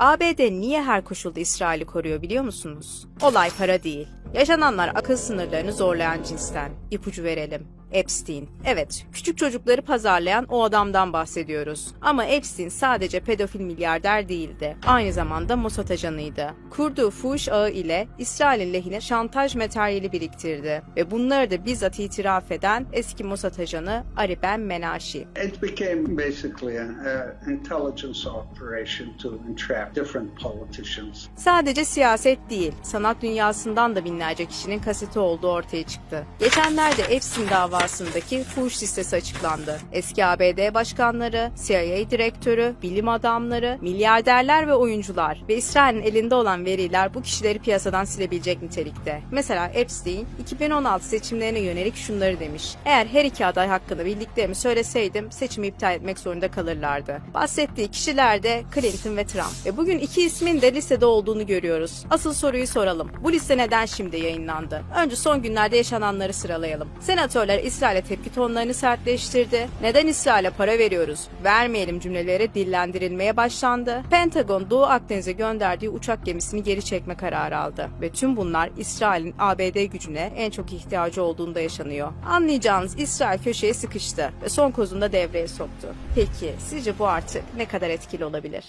ABD niye her koşulda İsrail'i koruyor biliyor musunuz? Olay para değil. Yaşananlar akıl sınırlarını zorlayan cinsten. İpucu verelim. Epstein. Evet, küçük çocukları pazarlayan o adamdan bahsediyoruz. Ama Epstein sadece pedofil milyarder değildi. Aynı zamanda Mossad ajanıydı. Kurduğu fuhuş ağı ile İsrail'in lehine şantaj materyali biriktirdi. Ve bunları da bizzat itiraf eden eski Mossad ajanı Ari Ben Menashi. It became basically an intelligence operation to entrap different politicians. Sadece siyaset değil, sanat dünyasından da binlerce kişinin kaseti olduğu ortaya çıktı. Geçenlerde Epstein davasındaki fuhuş listesi açıklandı. Eski ABD başkanları, CIA direktörü, bilim adamları, milyarderler ve oyuncular ve İsrail'in elinde olan veriler bu kişileri piyasadan silebilecek nitelikte. Mesela Epstein 2016 seçimlerine yönelik şunları demiş. Eğer her iki aday hakkında bildiklerimi söyleseydim seçimi iptal etmek zorunda kalırlardı. Bahsettiği kişiler de Clinton ve Trump. Ve bugün iki ismin de listede olduğunu görüyoruz. Asıl soruyu soralım. Bu liste neden şimdi yayınlandı? Önce son günlerde yaşananları sıralayalım. Senatörler İsrail'e tepki tonlarını sertleştirdi. Neden İsrail'e para veriyoruz? Vermeyelim cümleleri dillendirilmeye başlandı. Pentagon Doğu Akdeniz'e gönderdiği uçak gemisini geri çekme kararı aldı. Ve tüm bunlar İsrail'in ABD gücüne en çok ihtiyacı olduğunda yaşanıyor. Anlayacağınız İsrail köşeye sıkıştı ve son kozunu da devreye soktu. Peki sizce bu artık ne kadar etkili olabilir?